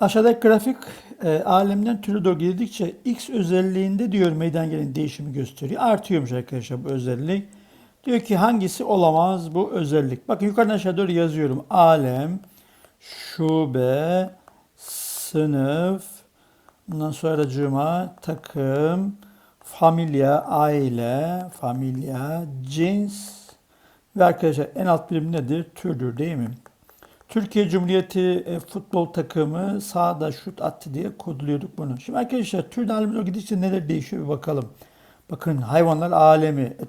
Aşağıdaki grafik e, alemden türe doğru gidildikçe X özelliğinde diyor meydana gelen değişimi gösteriyor. Artıyormuş arkadaşlar bu özellik. Diyor ki hangisi olamaz bu özellik. Bakın yukarıdan aşağı doğru yazıyorum. Alem, şube, sınıf, bundan sonra cuma, takım, familya, aile, familya, cins ve arkadaşlar en alt birim nedir? Türdür değil mi? Türkiye Cumhuriyeti e, futbol takımı sağda şut attı diye kodluyorduk bunu. Şimdi arkadaşlar tür alemine gidince neler değişiyor bir bakalım. Bakın hayvanlar alemi. E,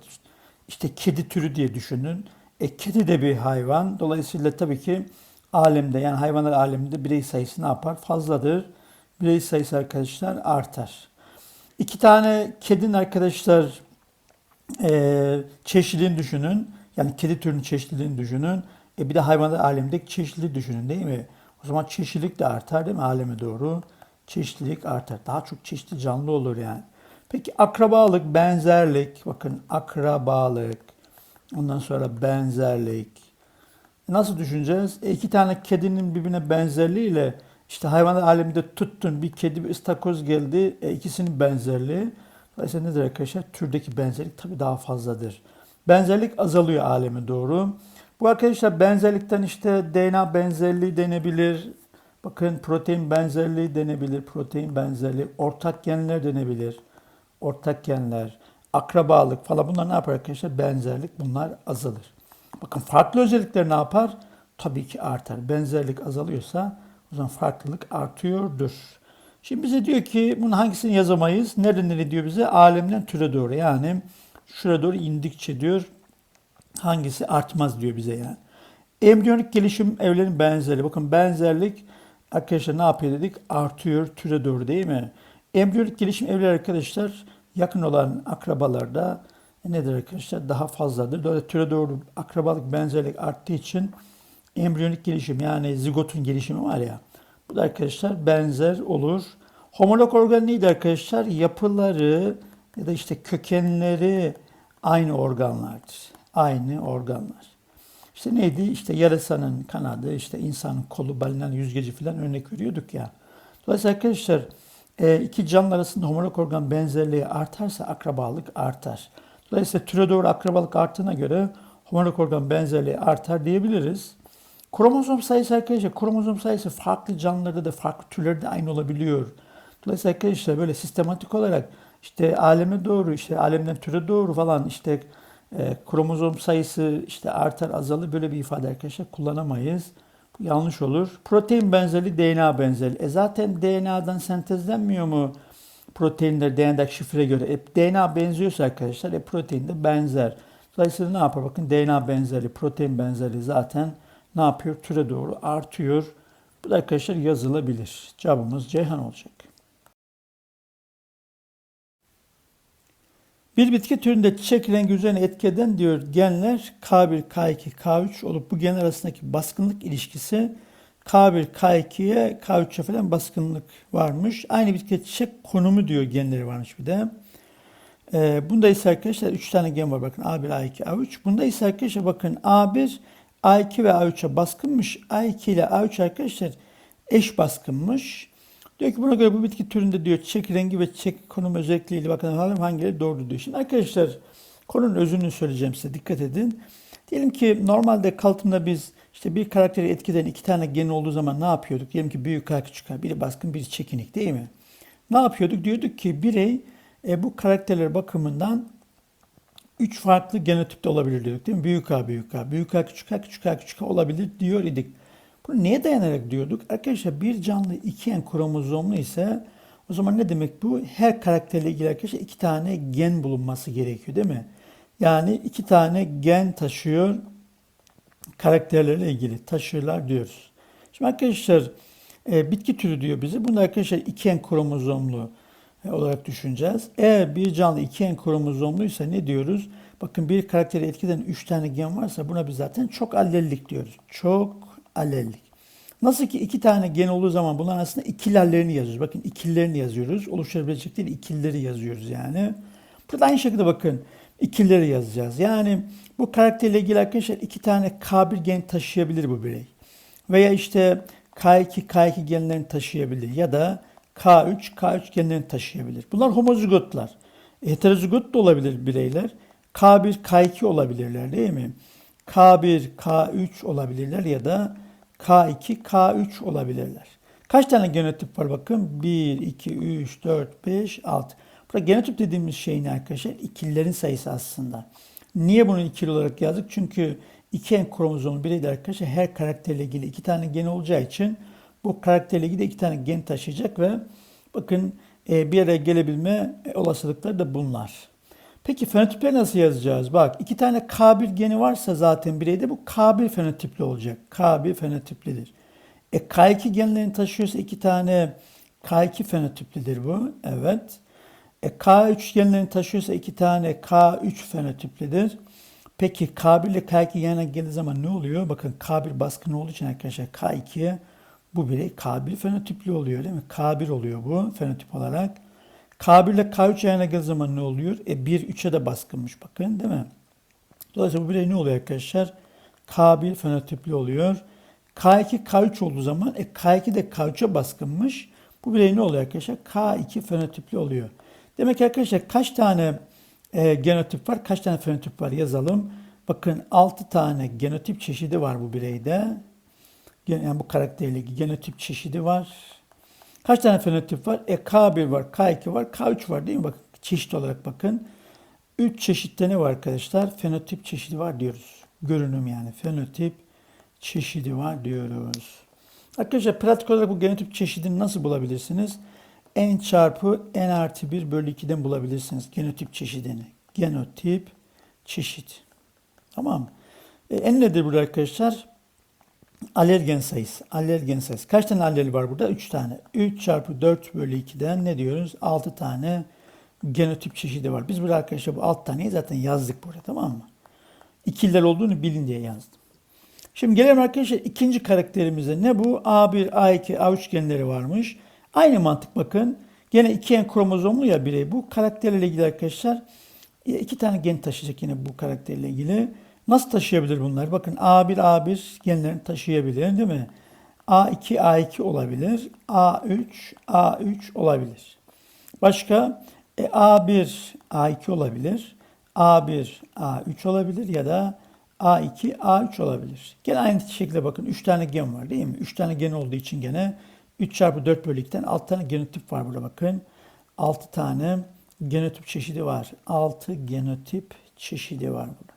işte kedi türü diye düşünün. E, kedi de bir hayvan. Dolayısıyla tabii ki alemde yani hayvanlar aleminde birey sayısı ne yapar? Fazladır. Birey sayısı arkadaşlar artar. İki tane kedin arkadaşlar e, çeşitliliğini düşünün. Yani kedi türünün çeşitliliğini düşünün. E bir de hayvanlar alemindeki çeşitliliği düşünün değil mi? O zaman çeşitlilik de artar değil mi aleme doğru? Çeşitlilik artar. Daha çok çeşitli canlı olur yani. Peki akrabalık, benzerlik. Bakın akrabalık. Ondan sonra benzerlik. Nasıl düşüneceğiz? E iki tane kedinin birbirine benzerliğiyle işte hayvanlar aleminde tuttun bir kedi bir ıstakoz geldi. E ikisinin benzerliği. Dolayısıyla nedir arkadaşlar? Türdeki benzerlik tabii daha fazladır. Benzerlik azalıyor aleme doğru. Bu arkadaşlar benzerlikten işte DNA benzerliği denebilir. Bakın protein benzerliği denebilir. Protein benzerliği. Ortak genler denebilir. Ortak genler. Akrabalık falan bunlar ne yapar arkadaşlar? Benzerlik bunlar azalır. Bakın farklı özellikler ne yapar? Tabii ki artar. Benzerlik azalıyorsa o zaman farklılık artıyordur. Şimdi bize diyor ki bunun hangisini yazamayız? Nereden nereye diyor bize? Alemden türe doğru. Yani şuraya doğru indikçe diyor hangisi artmaz diyor bize yani. Embriyonik gelişim evlerin benzerliği. Bakın benzerlik arkadaşlar ne yapıyor dedik? Artıyor türe doğru değil mi? Embriyonik gelişim evleri arkadaşlar yakın olan akrabalarda nedir arkadaşlar? Daha fazladır. Dolayısıyla türe doğru akrabalık benzerlik arttığı için embriyonik gelişim yani zigotun gelişimi var ya bu da arkadaşlar benzer olur. Homolog organ neydi arkadaşlar? Yapıları ya da işte kökenleri aynı organlardır. Aynı organlar. İşte neydi? İşte yarasanın kanadı, işte insanın kolu, balinanın yüzgeci falan örnek veriyorduk ya. Dolayısıyla arkadaşlar e, iki canlı arasında homolog organ benzerliği artarsa akrabalık artar. Dolayısıyla türe doğru akrabalık arttığına göre homolog organ benzerliği artar diyebiliriz. Kromozom sayısı arkadaşlar, kromozom sayısı farklı canlılarda da farklı türlerde aynı olabiliyor. Dolayısıyla arkadaşlar böyle sistematik olarak işte aleme doğru, işte alemden türe doğru falan işte e, kromozom sayısı işte artar azalır böyle bir ifade arkadaşlar kullanamayız. Bu yanlış olur. Protein benzerliği DNA benzerliği. E zaten DNA'dan sentezlenmiyor mu proteinler DNA'daki şifre göre? E, DNA benziyorsa arkadaşlar e, protein de benzer. Dolayısıyla ne yapar? Bakın DNA benzerliği, protein benzerliği zaten ne yapıyor? Türe doğru artıyor. Bu da arkadaşlar yazılabilir. Cevabımız Ceyhan olacak. Bir bitki türünde çiçek rengi üzerine etki eden diyor genler K1, K2, K3 olup bu genler arasındaki baskınlık ilişkisi K1, K2'ye, K3'e falan baskınlık varmış. Aynı bitki çiçek konumu diyor genleri varmış bir de. Ee, bunda ise arkadaşlar 3 tane gen var bakın A1, A2, A3. Bunda ise arkadaşlar bakın A1, A2 ve A3'e baskınmış. A2 ile A3 arkadaşlar eş baskınmış. Diyor ki buna göre bu bitki türünde diyor çiçek rengi ve çiçek konum özellikleriyle bakın hangileri doğru diyor. Şimdi arkadaşlar konunun özünü söyleyeceğim size dikkat edin. Diyelim ki normalde kalıtımda biz işte bir karakteri etkiden iki tane gen olduğu zaman ne yapıyorduk? Diyelim ki büyük küçük A, biri baskın biri çekinik değil mi? Ne yapıyorduk? Diyorduk ki birey e, bu karakterler bakımından üç farklı genotipte olabilir diyorduk değil mi? Büyük A, büyük A, büyük A, küçük A, küçük A, küçük A olabilir diyor idik. Bunu neye dayanarak diyorduk? Arkadaşlar bir canlı iki en kromozomlu ise o zaman ne demek bu? Her karakterle ilgili arkadaşlar iki tane gen bulunması gerekiyor değil mi? Yani iki tane gen taşıyor karakterlerle ilgili taşırlar diyoruz. Şimdi arkadaşlar e, bitki türü diyor bize. Bunu arkadaşlar iki en kromozomlu e, olarak düşüneceğiz. Eğer bir canlı iki en kromozomluysa ne diyoruz? Bakın bir karakteri etkiden üç tane gen varsa buna biz zaten çok allellik diyoruz. Çok allellik. Nasıl ki iki tane gen olduğu zaman bunların aslında ikillerlerini yazıyoruz. Bakın ikillerini yazıyoruz. Oluşturabilecek değil ikilleri yazıyoruz yani. Burada aynı şekilde bakın ikilleri yazacağız. Yani bu karakterle ilgili arkadaşlar iki tane K1 gen taşıyabilir bu birey. Veya işte K2, K2 genlerini taşıyabilir ya da K3, K3 genlerini taşıyabilir. Bunlar homozigotlar. Heterozigot da olabilir bireyler. K1, K2 olabilirler değil mi? K1, K3 olabilirler ya da K2, K3 olabilirler. Kaç tane genotip var bakın? 1, 2, 3, 4, 5, 6. Burada genotip dediğimiz şey ne arkadaşlar? İkililerin sayısı aslında. Niye bunu ikili olarak yazdık? Çünkü iki en kromozomlu bireyde arkadaşlar her karakterle ilgili iki tane gen olacağı için bu karakterle ilgili iki tane gen taşıyacak ve bakın e, bir araya gelebilme olasılıkları da bunlar. Peki fenotipleri nasıl yazacağız? Bak iki tane K1 geni varsa zaten bireyde bu K1 fenotipli olacak. K1 fenotiplidir. E K2 genlerini taşıyorsa iki tane K2 fenotiplidir bu. Evet. E, K3 genlerini taşıyorsa iki tane K3 fenotiplidir. Peki K1 ile K2 yan yana geldiği zaman ne oluyor? Bakın K1 baskın olduğu için arkadaşlar K2'ye bu birey K1 fenotipli oluyor değil mi? K1 oluyor bu fenotip olarak. K1 ile K3 yan yana geldiği zaman ne oluyor? E 1 3'e de baskınmış bakın değil mi? Dolayısıyla bu birey ne oluyor arkadaşlar? K1 fenotipli oluyor. K2 K3 olduğu zaman e, K2 de K3'e baskınmış. Bu birey ne oluyor arkadaşlar? K2 fenotipli oluyor. Demek ki arkadaşlar kaç tane e, genotip var, kaç tane fenotip var yazalım. Bakın 6 tane genotip çeşidi var bu bireyde. Yani bu karakterle genotip çeşidi var. Kaç tane fenotip var? E K1 var, K2 var, K3 var değil mi? Bakın çeşit olarak bakın. 3 çeşitte ne var arkadaşlar? Fenotip çeşidi var diyoruz. Görünüm yani fenotip çeşidi var diyoruz. Arkadaşlar pratik olarak bu genotip çeşidini nasıl bulabilirsiniz? n çarpı n artı 1 bölü 2'den bulabilirsiniz genotip çeşidini. Genotip çeşit. Tamam mı? E, n nedir burada arkadaşlar? Alergen sayısı. Alergen sayısı. Kaç tane allel var burada? 3 tane. 3 çarpı 4 bölü 2'den ne diyoruz? 6 tane genotip çeşidi var. Biz burada arkadaşlar bu 6 taneyi zaten yazdık burada tamam mı? İkililer olduğunu bilin diye yazdım. Şimdi gelelim arkadaşlar ikinci karakterimize. Ne bu? A1, A2, A3 genleri varmış. Aynı mantık bakın. Gene iki en kromozomlu ya birey. Bu karakterle ilgili arkadaşlar iki tane gen taşıyacak yine bu karakterle ilgili. Nasıl taşıyabilir bunlar? Bakın A1, A1 genlerini taşıyabilir değil mi? A2, A2 olabilir. A3, A3 olabilir. Başka e, A1, A2 olabilir. A1, A3 olabilir ya da A2, A3 olabilir. Gene aynı şekilde bakın 3 tane gen var değil mi? 3 tane gen olduğu için gene 3 çarpı 4 bölü 2'den 6 tane genotip var burada bakın. 6 tane genotip çeşidi var. 6 genotip çeşidi var burada.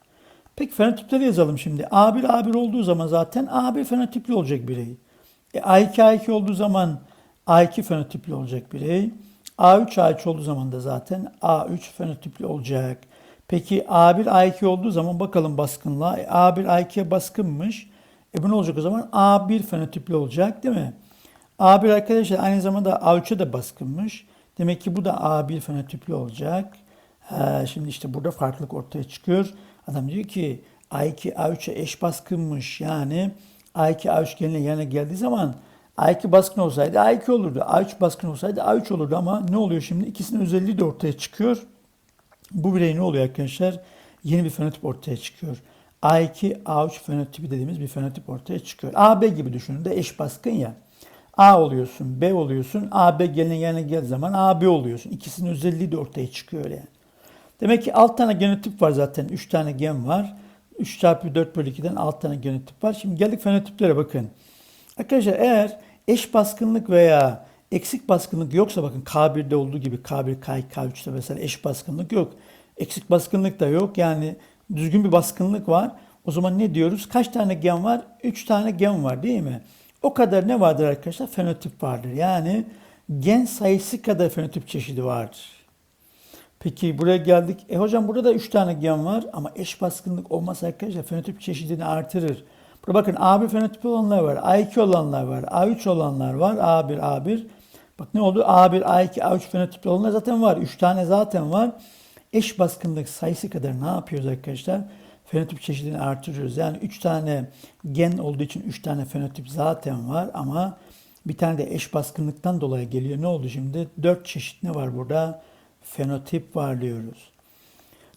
Peki fenotipleri yazalım şimdi. A1 A1 olduğu zaman zaten A1 fenotipli olacak birey. E, A2 A2 olduğu zaman A2 fenotipli olacak birey. A3 A3 olduğu zaman da zaten A3 fenotipli olacak. Peki A1 A2 olduğu zaman bakalım baskınlığa. E, A1 A2'ye baskınmış. E bu ne olacak o zaman? A1 fenotipli olacak değil mi? A1 arkadaşlar aynı zamanda A3'e de baskınmış. Demek ki bu da A1 fenotipli olacak. Ee, şimdi işte burada farklılık ortaya çıkıyor. Adam diyor ki A2 A3'e eş baskınmış. Yani A2 A3 geline yana geldiği zaman A2 baskın olsaydı A2 olurdu. A3 baskın olsaydı A3 olurdu ama ne oluyor şimdi? İkisinin özelliği de ortaya çıkıyor. Bu birey ne oluyor arkadaşlar? Yeni bir fenotip ortaya çıkıyor. A2 A3 fenotipi dediğimiz bir fenotip ortaya çıkıyor. AB gibi düşünün de eş baskın ya. A oluyorsun, B oluyorsun. AB gelin yerine gel zaman AB oluyorsun. İkisinin özelliği de ortaya çıkıyor yani. Demek ki 6 tane genotip var zaten. 3 tane gen var. 3 çarpı 4 bölü 2'den 6 tane genotip var. Şimdi geldik fenotiplere bakın. Arkadaşlar eğer eş baskınlık veya eksik baskınlık yoksa bakın K1'de olduğu gibi K1, K2, K3'te mesela eş baskınlık yok. Eksik baskınlık da yok. Yani düzgün bir baskınlık var. O zaman ne diyoruz? Kaç tane gen var? 3 tane gen var değil mi? O kadar ne vardır arkadaşlar? Fenotip vardır. Yani gen sayısı kadar fenotip çeşidi vardır. Peki buraya geldik. E hocam burada da 3 tane gen var ama eş baskınlık olmasa arkadaşlar fenotip çeşidini artırır. Burada bakın A1 fenotipi olanlar var, A2 olanlar var, A3 olanlar var, A1, A1. Bak ne oldu? A1, A2, A3 fenotipli olanlar zaten var. 3 tane zaten var. Eş baskınlık sayısı kadar ne yapıyoruz arkadaşlar? fenotip çeşidini artırıyoruz. Yani 3 tane gen olduğu için 3 tane fenotip zaten var ama bir tane de eş baskınlıktan dolayı geliyor. Ne oldu şimdi? 4 çeşit ne var burada? Fenotip var diyoruz.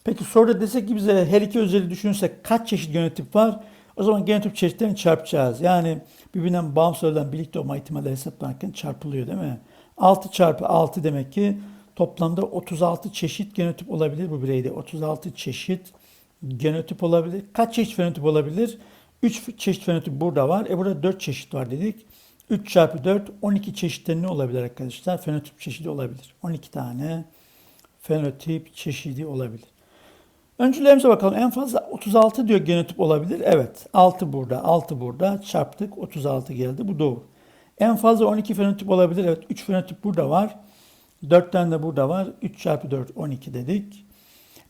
Peki soruda desek ki bize her iki özelliği düşünürsek kaç çeşit genotip var? O zaman genotip çeşitlerini çarpacağız. Yani birbirinden bağımsız olan birlikte olma ihtimalleri hesaplanırken çarpılıyor değil mi? 6 çarpı 6 demek ki toplamda 36 çeşit genotip olabilir bu bireyde. 36 çeşit genotip olabilir. Kaç çeşit fenotip olabilir? 3 çeşit fenotip burada var. E burada 4 çeşit var dedik. 3 çarpı 4 12 çeşitten ne olabilir arkadaşlar? Fenotip çeşidi olabilir. 12 tane fenotip çeşidi olabilir. Öncülerimize bakalım. En fazla 36 diyor genotip olabilir. Evet. 6 burada, 6 burada. Çarptık. 36 geldi. Bu doğru. En fazla 12 fenotip olabilir. Evet. 3 fenotip burada var. 4 tane de burada var. 3 çarpı 4 12 dedik.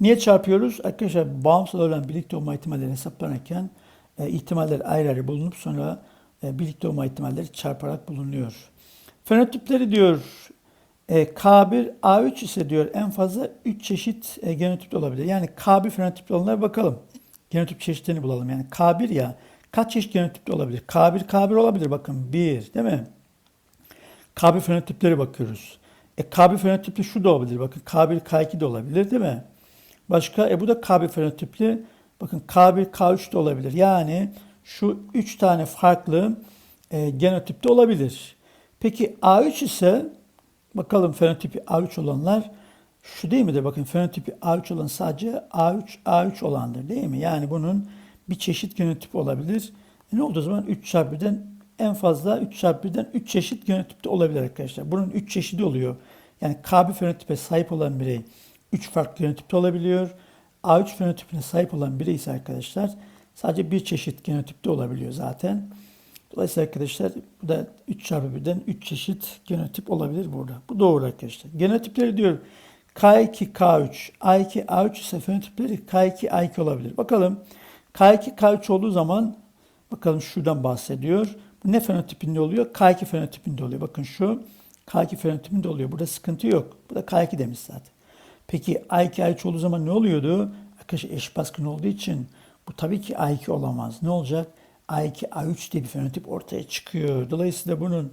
Niye çarpıyoruz? Arkadaşlar bağımsız olan birlikte olma ihtimalleri hesaplanırken e, ihtimaller ayrı ayrı bulunup sonra e, birlikte olma ihtimalleri çarparak bulunuyor. Fenotipleri diyor e, K1, A3 ise diyor en fazla 3 çeşit e, genotipte olabilir. Yani K1 fenotipli olanlara bakalım. Genotip çeşitlerini bulalım. Yani K1 ya kaç çeşit genotipte olabilir? K1, K1 olabilir bakın 1 değil mi? K1 fenotipleri bakıyoruz. E, K1 fenotipli şu da olabilir. Bakın K1, K2 de olabilir değil mi? Başka e bu da K1 fenotipli. Bakın K1, K3 de olabilir. Yani şu 3 tane farklı e, genotipte olabilir. Peki A3 ise bakalım fenotipi A3 olanlar şu değil midir? Bakın fenotipi A3 olan sadece A3 A3 olandır değil mi? Yani bunun bir çeşit genotipi olabilir. E ne olduğu zaman 3 çarpı 1'den en fazla 3 çarpı 1'den 3 çeşit genotipte olabilir arkadaşlar. Bunun 3 çeşidi oluyor. Yani K1 fenotipe sahip olan birey 3 farklı genotipte olabiliyor. A3 fenotipine sahip olan birey ise arkadaşlar sadece bir çeşit genotipte olabiliyor zaten. Dolayısıyla arkadaşlar bu da 3 çarpı 1'den 3 çeşit genotip olabilir burada. Bu doğru arkadaşlar. Genotipleri diyor K2, K3, A2, A3 ise fenotipleri K2, A2 olabilir. Bakalım K2, K3 olduğu zaman bakalım şuradan bahsediyor. Bu ne fenotipinde oluyor? K2 fenotipinde oluyor. Bakın şu K2 fenotipinde oluyor. Burada sıkıntı yok. Bu da K2 demiş zaten. Peki A2, A3 olduğu zaman ne oluyordu? Arkadaşlar eş baskın olduğu için bu tabii ki A2 olamaz. Ne olacak? A2, A3 diye bir fenotip ortaya çıkıyor. Dolayısıyla bunun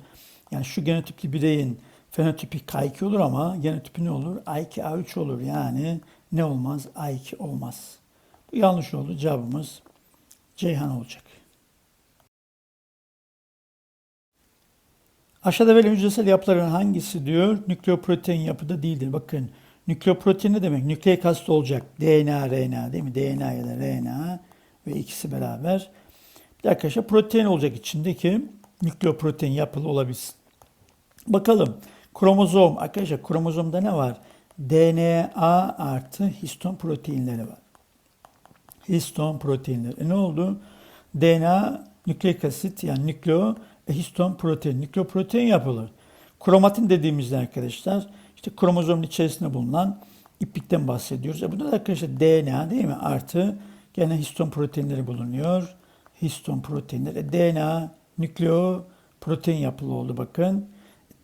yani şu genotipli bireyin fenotipi K2 olur ama genotipi ne olur? A2, A3 olur. Yani ne olmaz? A2 olmaz. Bu yanlış oldu. Cevabımız Ceyhan olacak. Aşağıda verilen hücresel yapıların hangisi diyor nükleoprotein yapıda değildir. Bakın nükleoprotein ne demek? Nükleik asit olacak. DNA, RNA değil mi? DNA ya da RNA ve ikisi beraber. Arkadaşlar protein olacak içindeki nükleoprotein yapılı olabilsin. Bakalım kromozom arkadaşlar kromozomda ne var? DNA artı histon proteinleri var. Histon proteinleri. E ne oldu? DNA nükleik asit yani nükleo e, histon protein. Nükleoprotein yapılır. Kromatin dediğimizde arkadaşlar işte kromozomun içerisinde bulunan iplikten bahsediyoruz. E da arkadaşlar DNA değil mi? Artı gene histon proteinleri bulunuyor. Histon proteinleri. DNA nükleo protein yapılı oldu bakın.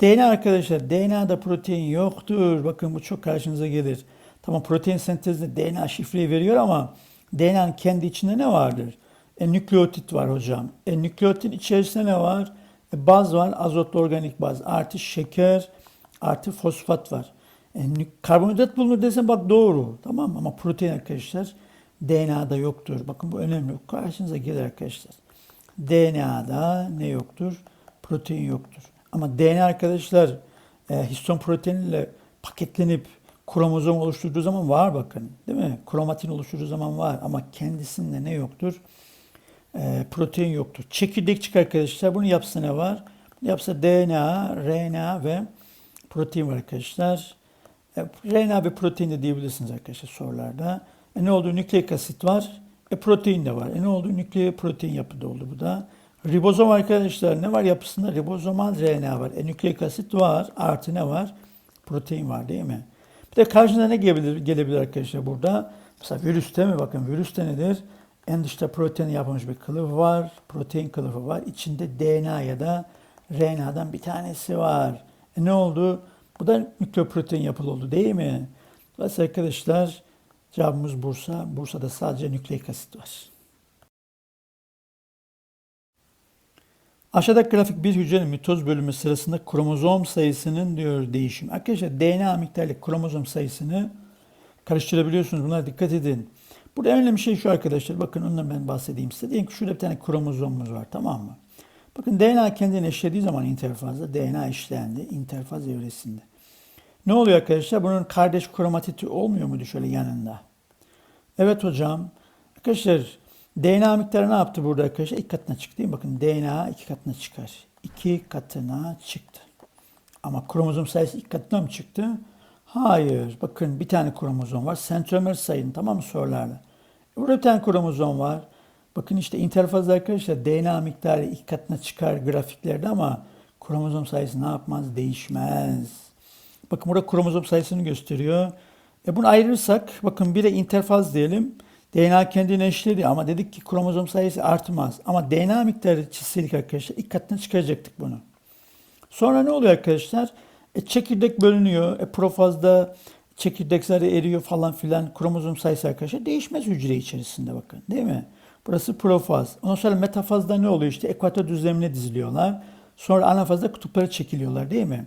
DNA arkadaşlar DNA'da protein yoktur. Bakın bu çok karşınıza gelir. Tamam protein sentezinde DNA şifreyi veriyor ama DNA'nın kendi içinde ne vardır? E, nükleotit var hocam. E, nükleotit içerisinde ne var? E, baz var, azotlu organik baz. Artı şeker, artı fosfat var. E, karbonhidrat bulunur desem bak doğru. Tamam? Ama protein arkadaşlar DNA'da yoktur. Bakın bu önemli. Karşınıza gelir arkadaşlar. DNA'da ne yoktur? Protein yoktur. Ama DNA arkadaşlar e, histon proteiniyle paketlenip kromozom oluşturduğu zaman var bakın. Değil mi? Kromatin oluşturduğu zaman var ama kendisinde ne yoktur? E, protein yoktur. Çekirdekçik arkadaşlar bunun yapısı ne var? Yapısı DNA, RNA ve protein var arkadaşlar. E, RNA ve protein de diyebilirsiniz arkadaşlar sorularda. E, ne oldu? Nükleik asit var. E, protein de var. E, ne oldu? Nükleik protein yapıda oldu bu da. Ribozom arkadaşlar ne var yapısında? Ribozomal RNA var. E, nükleik asit var. Artı ne var? Protein var değil mi? Bir de karşına ne gelebilir, gelebilir arkadaşlar burada? Mesela virüste mi? Bakın virüste nedir? En dışta protein yapılmış bir kılıf var. Protein kılıfı var. İçinde DNA ya da RNA'dan bir tanesi var. E ne oldu? Bu da nükleoprotein yapılı oldu değil mi? Dolayısıyla arkadaşlar cevabımız Bursa. Bursa'da sadece nükleik asit var. Aşağıdaki grafik bir hücrenin mitoz bölümü sırasında kromozom sayısının diyor değişim. Arkadaşlar DNA miktarıyla kromozom sayısını karıştırabiliyorsunuz. Buna dikkat edin. Burada en önemli şey şu arkadaşlar. Bakın ondan ben bahsedeyim size. Diyelim ki şurada bir tane kromozomumuz var tamam mı? Bakın DNA kendini eşlediği zaman interfazda DNA eşlendi interfaz evresinde. Ne oluyor arkadaşlar? Bunun kardeş kromatiti olmuyor muydu şöyle yanında? Evet hocam. Arkadaşlar DNA miktarı ne yaptı burada arkadaşlar? İki katına çıktı değil mi? Bakın DNA iki katına çıkar. İki katına çıktı. Ama kromozom sayısı iki katına mı çıktı? Hayır. Bakın bir tane kromozom var. Sentromer sayın tamam mı sorularla. Burada bir tane kromozom var. Bakın işte interfazda arkadaşlar DNA miktarı iki katına çıkar grafiklerde ama kromozom sayısı ne yapmaz? Değişmez. Bakın burada kromozom sayısını gösteriyor. E bunu ayırırsak bakın bire interfaz diyelim. DNA kendini eşledi ama dedik ki kromozom sayısı artmaz. Ama DNA miktarı çizseydik arkadaşlar ilk katına çıkaracaktık bunu. Sonra ne oluyor arkadaşlar? E, çekirdek bölünüyor. E, profazda çekirdek zarı eriyor falan filan. Kromozom sayısı arkadaşlar değişmez hücre içerisinde bakın değil mi? Burası profaz. Ondan sonra metafazda ne oluyor işte? Ekvator düzlemine diziliyorlar. Sonra anafazda kutuplara çekiliyorlar değil mi?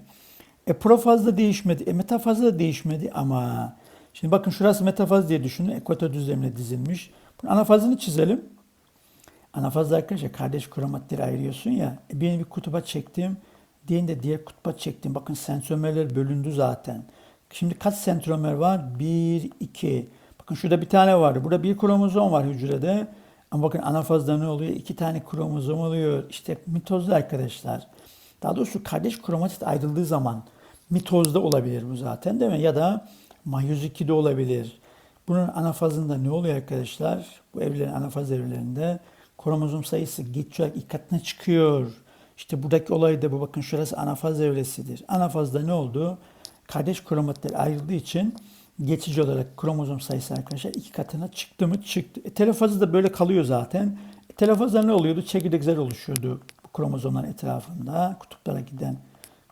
E profazda değişmedi. E metafazda da değişmedi ama şimdi bakın şurası metafaz diye düşünün. Ekvator düzlemine dizilmiş. Bunun anafazını çizelim. Anafazda arkadaşlar kardeş kromatleri ayırıyorsun ya. E birini bir kutuba çektim. Diğerini de diğer kutuba çektim. Bakın sentromerler bölündü zaten. Şimdi kaç sentromer var? 1, 2. Bakın şurada bir tane var. Burada bir kromozom var hücrede. Ama bakın anafazda ne oluyor? İki tane kromozom oluyor. İşte mitozda arkadaşlar. Daha doğrusu kardeş kromatit ayrıldığı zaman mitozda olabilir bu zaten değil mi? Ya da mayoz 2'de olabilir. Bunun anafazında ne oluyor arkadaşlar? Bu evlerin anafaz evlerinde kromozom sayısı gitçe ilk katına çıkıyor. İşte buradaki olay da bu. Bakın şurası anafaz evresidir. Anafazda ne oldu? Kardeş kromatitler ayrıldığı için geçici olarak kromozom sayısı arkadaşlar iki katına çıktı mı? Çıktı. E, telofazı da böyle kalıyor zaten. E, telofazda ne oluyordu? Çekirdek zar oluşuyordu bu kromozomların etrafında. Kutuplara giden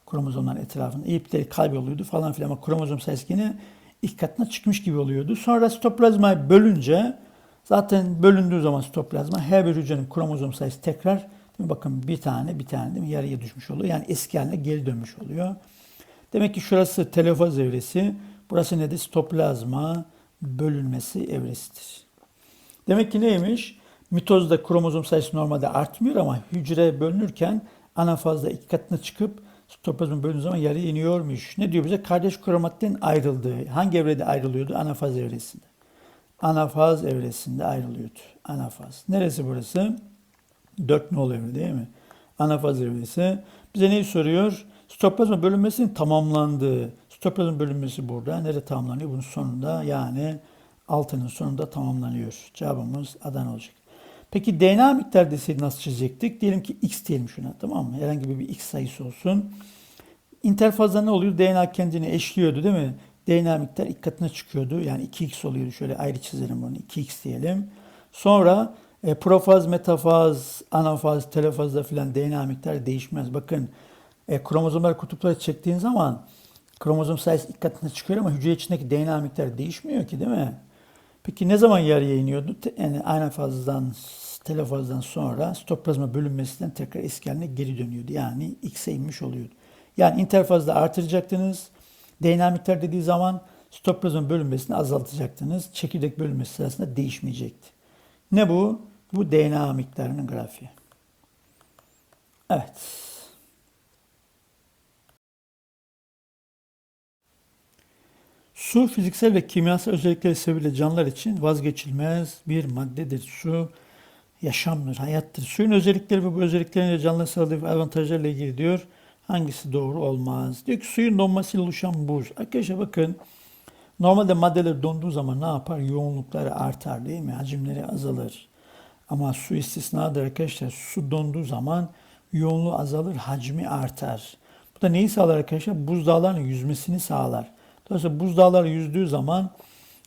kromozomların etrafında. İpleri kayboluyordu falan filan ama kromozom sayısı yine iki katına çıkmış gibi oluyordu. Sonra sitoplazmayı bölünce zaten bölündüğü zaman sitoplazma her bir hücrenin kromozom sayısı tekrar bakın bir tane bir tane değil mi? yarıya düşmüş oluyor. Yani eski haline geri dönmüş oluyor. Demek ki şurası telofaz evresi. Burası nedir? Sitoplazma bölünmesi evresidir. Demek ki neymiş? Mitozda kromozom sayısı normalde artmıyor ama hücre bölünürken anafazda iki katına çıkıp sitoplazma bölündüğü zaman yarıya iniyormuş. Ne diyor bize? Kardeş kromatinin ayrıldığı. Hangi evrede ayrılıyordu? Anafaz evresinde. Anafaz evresinde ayrılıyordu. Anafaz. Neresi burası? Dört nol evre değil mi? Anafaz evresi. Bize neyi soruyor? Sitoplazma bölünmesinin tamamlandığı. Sitoplazma bölünmesi burada. Nerede tamamlanıyor? Bunun sonunda yani altının sonunda tamamlanıyor. Cevabımız Adana olacak. Peki DNA miktar deseydi nasıl çizecektik? Diyelim ki x diyelim şuna tamam mı? Herhangi bir x sayısı olsun. İnterfazda ne oluyor? DNA kendini eşliyordu değil mi? DNA miktar ilk katına çıkıyordu. Yani 2x oluyordu. Şöyle ayrı çizelim bunu. 2x diyelim. Sonra e, profaz, metafaz, anafaz, telefazda filan DNA miktarı değişmez. Bakın e, kromozomlar kutuplara çektiğin zaman kromozom sayısı ilk katına çıkıyor ama hücre içindeki DNA miktarı değişmiyor ki değil mi? Peki ne zaman yarıya iniyordu? Yani anafazdan, telefazdan sonra sitoplazma bölünmesinden tekrar eski haline geri dönüyordu. Yani X'e inmiş oluyordu. Yani interfazda artıracaktınız. DNA miktar dediği zaman sitoplazma bölünmesini azaltacaktınız. Çekirdek bölünmesi sırasında değişmeyecekti. Ne bu? Bu DNA miktarının grafiği. Evet. Su fiziksel ve kimyasal özellikleri sebebiyle canlılar için vazgeçilmez bir maddedir. Su yaşamdır, hayattır. Suyun özellikleri ve bu özelliklerin canlılara sağladığı avantajlarla ilgili diyor. Hangisi doğru olmaz? Diyor ki suyun donmasıyla oluşan buz. Arkadaşlar bakın normalde maddeler donduğu zaman ne yapar? Yoğunlukları artar değil mi? Hacimleri azalır. Ama su istisnadır arkadaşlar. Su donduğu zaman yoğunluğu azalır, hacmi artar. Bu da neyi sağlar arkadaşlar? Buzdağlarının yüzmesini sağlar. Dolayısıyla buzdağlar yüzdüğü zaman,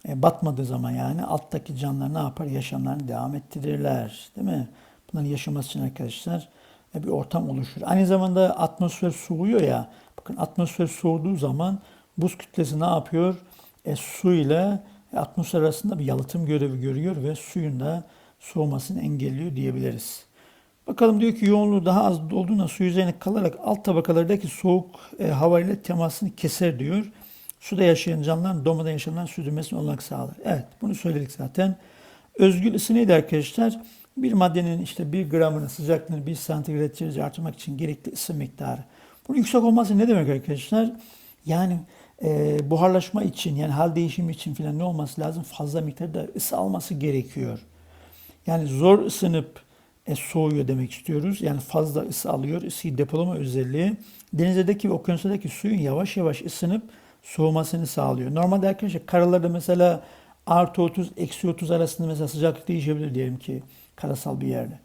e, batmadığı zaman yani alttaki canlılar ne yapar? Yaşamlarını devam ettirirler. Değil mi? Bunların yaşaması için arkadaşlar e, bir ortam oluşur. Aynı zamanda atmosfer soğuyor ya. Bakın atmosfer soğuduğu zaman buz kütlesi ne yapıyor? E, su ile atmosfer arasında bir yalıtım görevi görüyor ve suyun da soğumasını engelliyor diyebiliriz. Bakalım diyor ki yoğunluğu daha az olduğunda su yüzeyine kalarak alt tabakalardaki soğuk e, hava ile temasını keser diyor. Suda yaşayan canlıların donmadan yaşamlarının sürdürmesini olanak sağlar. Evet bunu söyledik zaten. Özgül ısı neydi arkadaşlar? Bir maddenin işte bir gramının sıcaklığını bir santigrat derece artırmak için gerekli ısı miktarı. Bunun yüksek olması ne demek arkadaşlar? Yani e, buharlaşma için yani hal değişimi için filan ne olması lazım? Fazla miktarda ısı alması gerekiyor. Yani zor ısınıp e, soğuyor demek istiyoruz. Yani fazla ısı alıyor. Isıyı depolama özelliği denizdeki ve okyanustaki suyun yavaş yavaş ısınıp soğumasını sağlıyor. Normalde arkadaşlar karalarda mesela artı 30, eksi 30 arasında mesela sıcaklık değişebilir diyelim ki karasal bir yerde.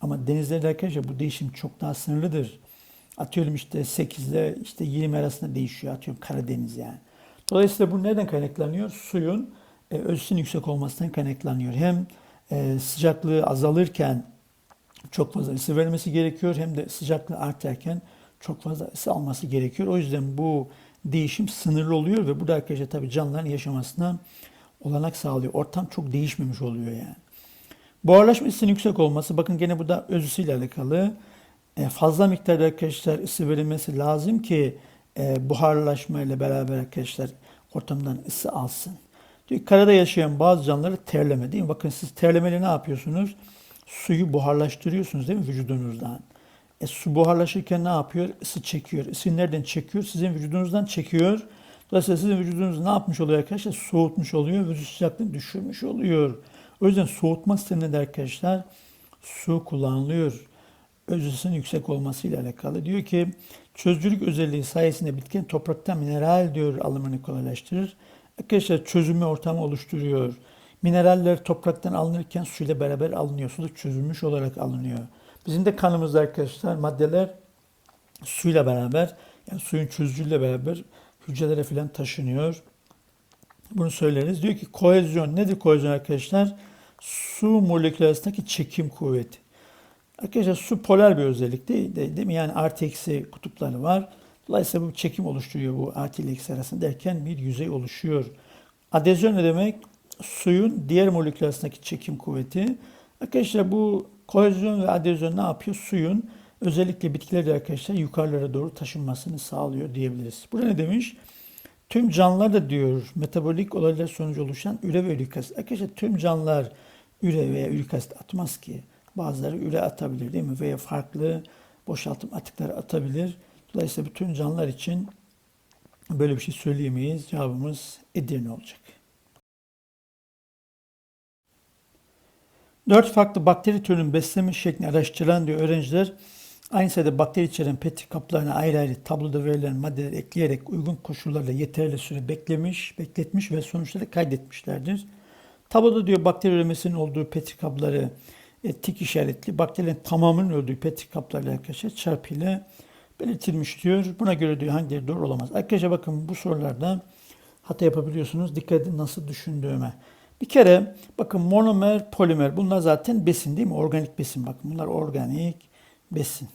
Ama denizlerde arkadaşlar bu değişim çok daha sınırlıdır. Atıyorum işte 8 ile işte 20 arasında değişiyor. Atıyorum Karadeniz yani. Dolayısıyla bu nereden kaynaklanıyor? Suyun e, ölçüsünün yüksek olmasından kaynaklanıyor. Hem e, sıcaklığı azalırken çok fazla ısı vermesi gerekiyor hem de sıcaklığı artarken çok fazla ısı alması gerekiyor. O yüzden bu değişim sınırlı oluyor ve bu da arkadaşlar tabii canlıların yaşamasına olanak sağlıyor. Ortam çok değişmemiş oluyor yani. Buharlaşma ısısının yüksek olması bakın gene bu da özüsüyle alakalı. E, fazla miktarda arkadaşlar ısı verilmesi lazım ki e, buharlaşma ile beraber arkadaşlar ortamdan ısı alsın. Diyor, karada yaşayan bazı canlıları terleme değil mi? Bakın siz terlemeyle ne yapıyorsunuz? Suyu buharlaştırıyorsunuz değil mi vücudunuzdan? E, su buharlaşırken ne yapıyor? Isı çekiyor. Isı nereden çekiyor? Sizin vücudunuzdan çekiyor. Dolayısıyla sizin vücudunuz ne yapmış oluyor arkadaşlar? Soğutmuş oluyor. Vücut sıcaklığını düşürmüş oluyor. O yüzden soğutma sisteminde de arkadaşlar su kullanılıyor. Öz ısının yüksek olmasıyla alakalı. Diyor ki çözücülük özelliği sayesinde bitkin topraktan mineral diyor alımını kolaylaştırır. Arkadaşlar çözünme ortamı oluşturuyor. Mineraller topraktan alınırken suyla beraber alınıyor. Su çözülmüş olarak alınıyor. Bizim de kanımızda arkadaşlar maddeler suyla beraber yani suyun çözücüyle beraber hücrelere falan taşınıyor. Bunu söyleriz. Diyor ki kohezyon nedir kohezyon arkadaşlar? Su molekülü arasındaki çekim kuvveti. Arkadaşlar su polar bir özellik değil, değil, mi? Yani artı eksi kutupları var. Dolayısıyla bu çekim oluşturuyor bu artı ile eksi arasında derken bir yüzey oluşuyor. Adezyon ne demek? Suyun diğer moleküller arasındaki çekim kuvveti. Arkadaşlar bu kohezyon ve adezyon ne yapıyor? Suyun özellikle bitkilerde arkadaşlar yukarılara doğru taşınmasını sağlıyor diyebiliriz. Burada ne demiş? Tüm canlılar da diyor metabolik olaylar sonucu oluşan üre ve ürik asit. Arkadaşlar tüm canlılar üre veya ürik asit atmaz ki. Bazıları üre atabilir değil mi? Veya farklı boşaltım atıkları atabilir. Dolayısıyla bütün canlılar için böyle bir şey söyleyemeyiz. Cevabımız Edirne olacak. Dört farklı bakteri türünün besleme şeklini araştıran diyor öğrenciler aynı sayıda bakteri içeren petri kaplarına ayrı ayrı tabloda verilen maddeleri ekleyerek uygun koşullarla yeterli süre beklemiş, bekletmiş ve sonuçları kaydetmişlerdir. Tabloda diyor bakteri üremesinin olduğu petri kapları e, tik işaretli, bakterilerin tamamının öldüğü petri kaplarla arkadaşlar çarpıyla belirtilmiş diyor. Buna göre diyor hangileri doğru olamaz. Arkadaşlar bakın bu sorularda hata yapabiliyorsunuz. Dikkat edin nasıl düşündüğüme. Bir kere bakın monomer, polimer bunlar zaten besin değil mi? Organik besin bakın bunlar organik besin.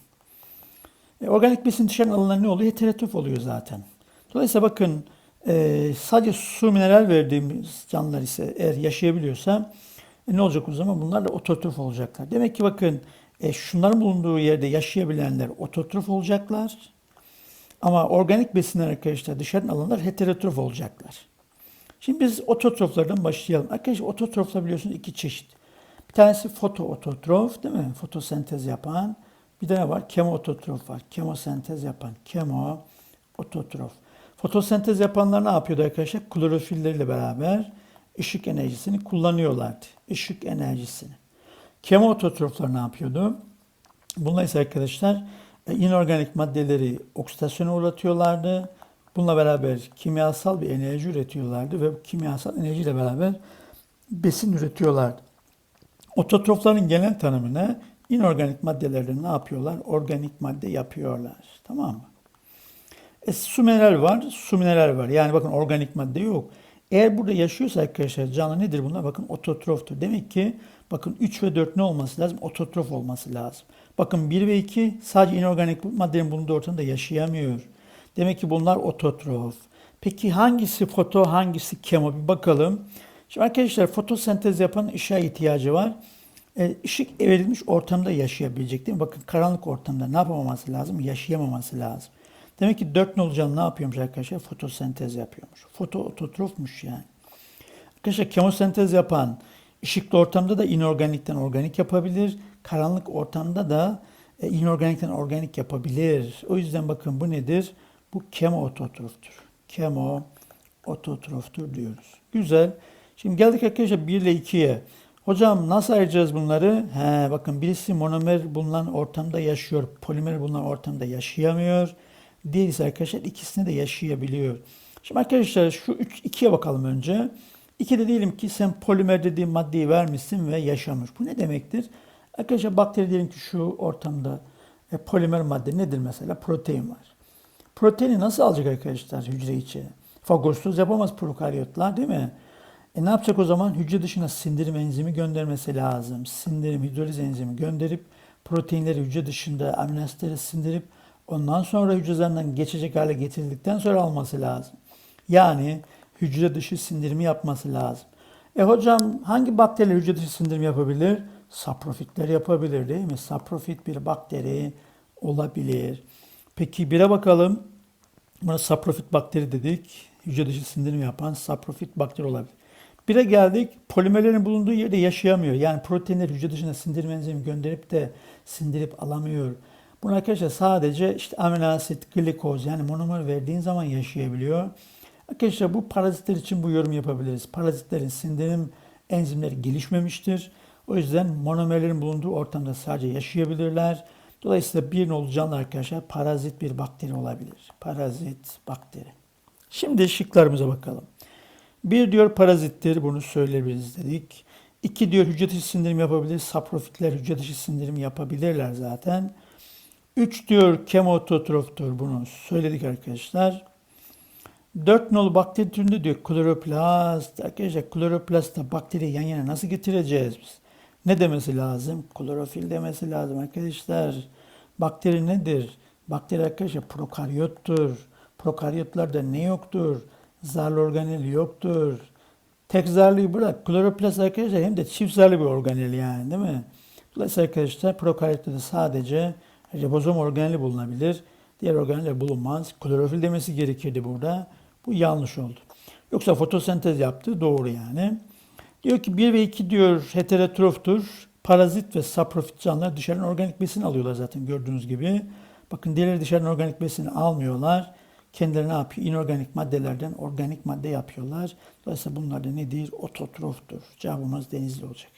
E, organik besin dışarı alınanlar ne oluyor? Heterotrof oluyor zaten. Dolayısıyla bakın e, sadece su mineral verdiğimiz canlılar ise eğer yaşayabiliyorsa e, ne olacak o zaman? Bunlar da ototrof olacaklar. Demek ki bakın e, şunların bulunduğu yerde yaşayabilenler ototrof olacaklar. Ama organik besinler arkadaşlar dışarıdan alınanlar heterotrof olacaklar. Şimdi biz ototroflardan başlayalım. Arkadaşlar ototroflar biliyorsunuz iki çeşit. Bir tanesi fotoototrof değil mi? Fotosentez yapan. Bir de ne var? Kemoototrof var. Kemosentez yapan. Kemoototrof. Fotosentez yapanlar ne yapıyordu arkadaşlar? Klorofilleriyle beraber ışık enerjisini kullanıyorlardı. Işık enerjisini. Kemoototroflar ne yapıyordu? Bunlar ise arkadaşlar e, inorganik maddeleri oksidasyona uğratıyorlardı. Bununla beraber kimyasal bir enerji üretiyorlardı ve bu kimyasal enerjiyle beraber besin üretiyorlardı. Ototrofların genel tanımına inorganik maddelerden ne yapıyorlar? Organik madde yapıyorlar. Tamam mı? E, su mineral var, su mineral var. Yani bakın organik madde yok. Eğer burada yaşıyorsa arkadaşlar canlı nedir bunlar? Bakın ototroftur. Demek ki bakın 3 ve 4 ne olması lazım? Ototrof olması lazım. Bakın 1 ve 2 sadece inorganik maddenin bulunduğu ortamda yaşayamıyor. Demek ki bunlar ototrof. Peki hangisi foto, hangisi kemo? Bir bakalım. Şimdi arkadaşlar fotosentez yapan ışığa ihtiyacı var. E, ışık verilmiş ortamda yaşayabilecek değil mi? Bakın karanlık ortamda ne yapamaması lazım? Yaşayamaması lazım. Demek ki dört nolu ne yapıyormuş arkadaşlar? Fotosentez yapıyormuş. Foto ototrofmuş yani. Arkadaşlar kemosentez yapan, Işıklı ortamda da inorganikten organik yapabilir. Karanlık ortamda da e, inorganikten organik yapabilir. O yüzden bakın bu nedir? Bu kemoototroftur. Kemoototroftur diyoruz. Güzel. Şimdi geldik arkadaşlar 1 ile 2'ye. Hocam nasıl ayıracağız bunları? He, bakın birisi monomer bulunan ortamda yaşıyor. Polimer bulunan ortamda yaşayamıyor. Diğeri ise arkadaşlar ikisinde de yaşayabiliyor. Şimdi arkadaşlar şu 3 2'ye bakalım önce. 2'de diyelim ki sen polimer dediğin maddeyi vermişsin ve yaşamış. Bu ne demektir? Arkadaşlar bakteri diyelim ki şu ortamda e, polimer madde nedir mesela? Protein var. Proteini nasıl alacak arkadaşlar hücre içi? Fagostoz yapamaz prokaryotlar değil mi? E ne yapacak o zaman? Hücre dışına sindirim enzimi göndermesi lazım. Sindirim hidroliz enzimi gönderip proteinleri hücre dışında amino sindirip ondan sonra hücre zarından geçecek hale getirildikten sonra alması lazım. Yani hücre dışı sindirimi yapması lazım. E hocam hangi bakteriler hücre dışı sindirim yapabilir? Saprofitler yapabilir değil mi? Saprofit bir bakteri olabilir. Peki bire bakalım. Buna saprofit bakteri dedik. Hücre dışı sindirim yapan saprofit bakteri olabilir. Bire geldik. Polimerlerin bulunduğu yerde yaşayamıyor. Yani proteinler hücre dışına sindirim enzimi gönderip de sindirip alamıyor. Bunu arkadaşlar sadece işte amino asit, glikoz yani monomer verdiğin zaman yaşayabiliyor. Arkadaşlar bu parazitler için bu yorum yapabiliriz. Parazitlerin sindirim enzimleri gelişmemiştir. O yüzden monomerlerin bulunduğu ortamda sadece yaşayabilirler. Dolayısıyla bir nolu canlı arkadaşlar parazit bir bakteri olabilir. Parazit bakteri. Şimdi şıklarımıza bakalım. Bir diyor parazittir bunu söyleyebiliriz dedik. İki diyor hücre dışı sindirim yapabilir. Saprofitler hücre dışı sindirim yapabilirler zaten. Üç diyor kemototroftur bunu söyledik arkadaşlar. Dört nolu bakteri türünde diyor kloroplast. Arkadaşlar kloroplastta bakteriyi yan yana nasıl getireceğiz biz? Ne demesi lazım? Klorofil demesi lazım arkadaşlar. Bakteri nedir? Bakteri arkadaşlar prokaryottur. Prokaryotlarda ne yoktur? Zarlı organel yoktur. Tek zarlıyı bırak. Kloroplast arkadaşlar hem de çift zarlı bir organel yani değil mi? Dolayısıyla arkadaşlar prokaryotta sadece ribozom organeli bulunabilir. Diğer organeller bulunmaz. Klorofil demesi gerekirdi burada. Bu yanlış oldu. Yoksa fotosentez yaptı. Doğru yani. Diyor ki 1 ve 2 diyor heterotroftur. Parazit ve saprofit canlılar dışarıdan organik besin alıyorlar zaten gördüğünüz gibi. Bakın diğerleri dışarıdan organik besin almıyorlar. Kendileri ne yapıyor? İnorganik maddelerden organik madde yapıyorlar. Dolayısıyla bunlar da nedir? Ototroftur. Cevabımız denizli olacak.